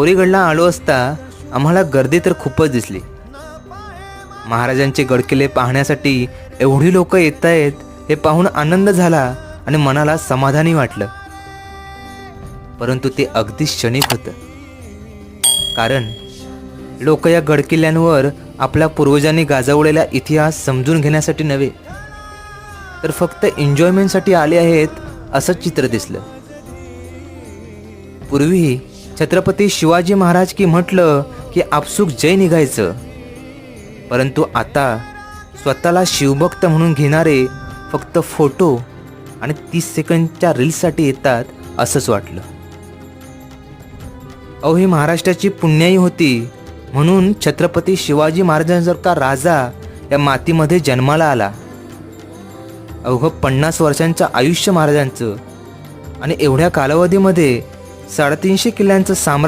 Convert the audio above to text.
कोरीगडला आलो असता आम्हाला गर्दी तर खूपच दिसली. महाराजांचे गडकिल्ले पाहण्यासाठी एवढी लोक येत आहेत हे पाहून आनंद झाला आणि मनाला समाधानी वाटलं. परंतु ते अगदी क्षणिक होतं. कारण लोक या गडकिल्ल्यांवर आपल्या पूर्वजांनी गाजवलेला इतिहास समजून घेण्यासाठी नव्हे तर फक्त एन्जॉयमेंटसाठी आले आहेत असं चित्र दिसलं. पूर्वी छत्रपती शिवाजी महाराज की म्हटलं की आपसूक जय निघायचं. परंतु आता स्वतःला शिवभक्त म्हणून घेणारे फक्त फोटो आणि तीस सेकंडच्या रील्ससाठी येतात असंच वाटलं. अहो ही महाराष्ट्राची पुण्याई होती. म्हणून छत्रपती शिवाजी महाराजांसारखा राजा या मातीमध्ये जन्माला आला. अवघं पन्नास वर्षांचं आयुष्य महाराजांचं. आणि एवढ्या कालावधीमध्ये साडेतीनशे किल्ल्यांचं साम्राज्य